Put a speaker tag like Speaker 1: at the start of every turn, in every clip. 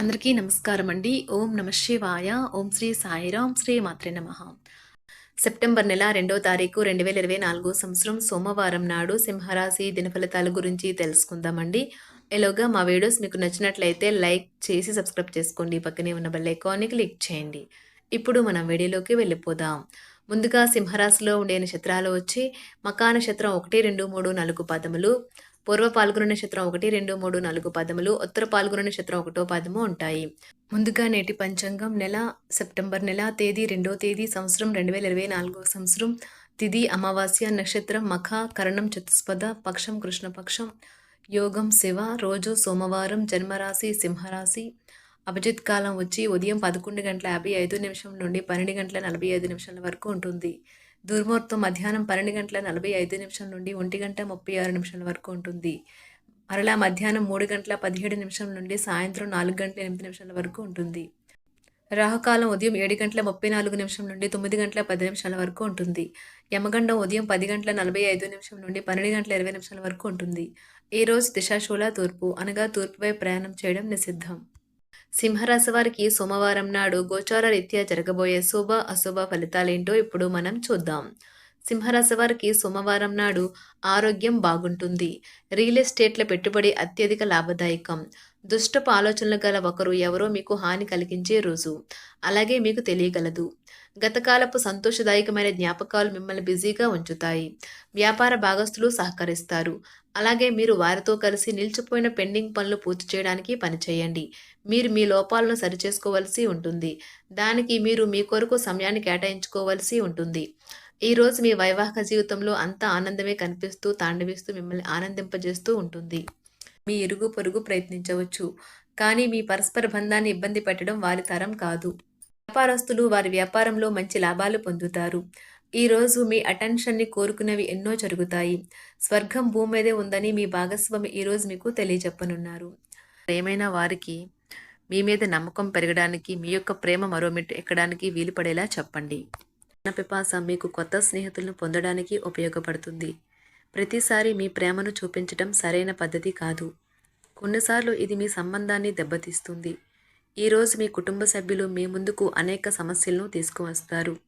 Speaker 1: అందరికీ నమస్కారం అండి ఓం నమ శివాయ. ఓం శ్రీ సాయిరాం. శ్రీ మాత్రే నమ. సెప్టెంబర్ నెల రెండో తారీఖు రెండు వేల ఇరవై నాలుగో సంవత్సరం సోమవారం నాడు సింహరాశి దినఫలితాల గురించి తెలుసుకుందామండి. ఎలాగా మా వీడియోస్ మీకు నచ్చినట్లయితే లైక్ చేసి సబ్స్క్రైబ్ చేసుకోండి. పక్కనే ఉన్న బెల్ ఐకాన్ని క్లిక్ చేయండి. ఇప్పుడు మనం వీడియోలోకి వెళ్ళిపోదాం. ముందుగా సింహరాశిలో ఉండే నక్షత్రాలు వచ్చి మకా నక్షత్రం ఒకటి రెండు మూడు నాలుగు పదములు పూర్వ పాల్గొన నక్షత్రం ఒకటి రెండు మూడు నాలుగు పదములు ఉత్తర పాల్గొన నక్షత్రం ఒకటో పదము ఉంటాయి. ముందుగా నేటి పంచాంగం నెల సెప్టెంబర్ నెల తేదీ రెండో తేదీ సంవత్సరం రెండు వేల ఇరవై నాలుగో సంవత్సరం. తిది అమావాస్య నక్షత్రం మఖ కరణం చతుస్పద పక్షం కృష్ణపక్షం యోగం శివ రోజు సోమవారం జన్మరాశి సింహరాశి. అభిజిత్ కాలం వచ్చి ఉదయం పదకొండు గంటల యాభై ఐదు నిమిషం నుండి పన్నెండు గంటల నలభై ఐదు నిమిషాల వరకు ఉంటుంది. దుర్ముహూర్తం మధ్యాహ్నం పన్నెండు గంటల నలభై ఐదు నిమిషం నుండి ఒంటి గంట ముప్పై ఆరు నిమిషాల వరకు ఉంటుంది. మరలా మధ్యాహ్నం మూడు గంటల పదిహేడు నిమిషం నుండి సాయంత్రం నాలుగు గంటల ఎనిమిది నిమిషాల వరకు ఉంటుంది. రాహుకాలం ఉదయం ఏడు గంటల ముప్పై నాలుగు నిమిషం నుండి తొమ్మిది గంటల పది నిమిషాల వరకు ఉంటుంది. యమగండం ఉదయం పది గంటల నలభై ఐదు నిమిషం నుండి పన్నెండు గంటల ఇరవై నిమిషాల వరకు ఉంటుంది. ఈ రోజు దిశాశూల తూర్పు అనగా తూర్పుపై ప్రయాణం చేయడం నిషిద్ధం. సింహరాశి వారికి సోమవారం నాడు గోచార రీత్యా జరగబోయే శుభ అశుభ ఫలితాలేంటో ఇప్పుడు మనం చూద్దాం. సింహరాశి వారికి సోమవారం నాడు ఆరోగ్యం బాగుంటుంది. రియల్ ఎస్టేట్ల పెట్టుబడి అత్యధిక లాభదాయకం. దుష్టపు ఆలోచనలు గల ఒకరు ఎవరో మీకు హాని కలిగించే రోజు. అలాగే మీకు తెలియగలదు. గతకాలపు సంతోషదాయకమైన జ్ఞాపకాలు మిమ్మల్ని బిజీగా ఉంచుతాయి. వ్యాపార భాగస్తులు సహకరిస్తారు. అలాగే మీరు వారితో కలిసి నిలిచిపోయిన పెండింగ్ పనులు పూర్తి చేయడానికి పనిచేయండి మీరు మీ లోపాలను సరిచేసుకోవలసి ఉంటుంది. దానికి మీరు మీ కొరకు సమయాన్ని కేటాయించుకోవలసి ఉంటుంది. ఈరోజు మీ వైవాహిక జీవితంలో అంత ఆనందమే కనిపిస్తూ తాండవిస్తూ మిమ్మల్ని ఆనందింపజేస్తూ ఉంటుంది. మీ ఇరుగు పొరుగు ప్రయత్నించవచ్చు. కానీ మీ పరస్పర బంధాన్ని ఇబ్బంది పెట్టడం వారి తరం కాదు. వ్యాపారస్తులు వారి వ్యాపారంలో మంచి లాభాలు పొందుతారు. ఈరోజు మీ అటెన్షన్ని కోరుకునేవి ఎన్నో జరుగుతాయి. స్వర్గం భూమి మీదే ఉందని మీ భాగస్వామి ఈరోజు మీకు తెలియజెప్పనున్నారు. ఏమైనా వారికి మీ మీద నమ్మకం పెరగడానికి మీ యొక్క ప్రేమ మరో మెట్టు ఎక్కడానికి వీలు పడేలా చెప్పండి పిపాస మీకు కొత్త స్నేహితులను పొందడానికి ఉపయోగపడుతుంది. ప్రతిసారి మీ ప్రేమను చూపించడం సరైన పద్ధతి కాదు. కొన్నిసార్లు ఇది మీ సంబంధాన్ని దెబ్బతీస్తుంది. ఈరోజు మీ కుటుంబ సభ్యులు మీ ముందుకు అనేక సమస్యలను తీసుకువస్తారు.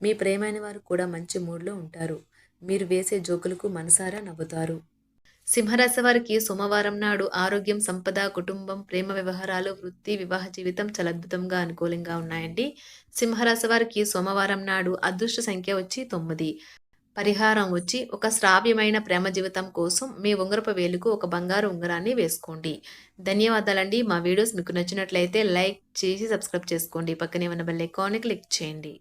Speaker 1: మీ ప్రేమైన వారు కూడా మంచి మూడ్లో ఉంటారు. మీరు వేసే జోకులకు మనసారా నవ్వుతారు. సింహరాశి వారికి సోమవారం నాడు ఆరోగ్యం సంపద కుటుంబం ప్రేమ వ్యవహారాలు వృత్తి వివాహ జీవితం చాలా అద్భుతంగా అనుకూలంగా ఉన్నాయండి. సింహరాశి వారికి సోమవారం నాడు అదృష్ట సంఖ్య వచ్చి తొమ్మిది. పరిహారం వచ్చి ఒక శ్రావ్యమైన ప్రేమ జీవితం కోసం మీ ఉంగరపు వేలుకు ఒక బంగారు ఉంగరాన్ని వేసుకోండి. ధన్యవాదాలండి. మా వీడియోస్ మీకు నచ్చినట్లయితే లైక్ చేసి సబ్స్క్రైబ్ చేసుకోండి. పక్కనే ఉన్న బెల్ ఐకాన్ని క్లిక్ చేయండి.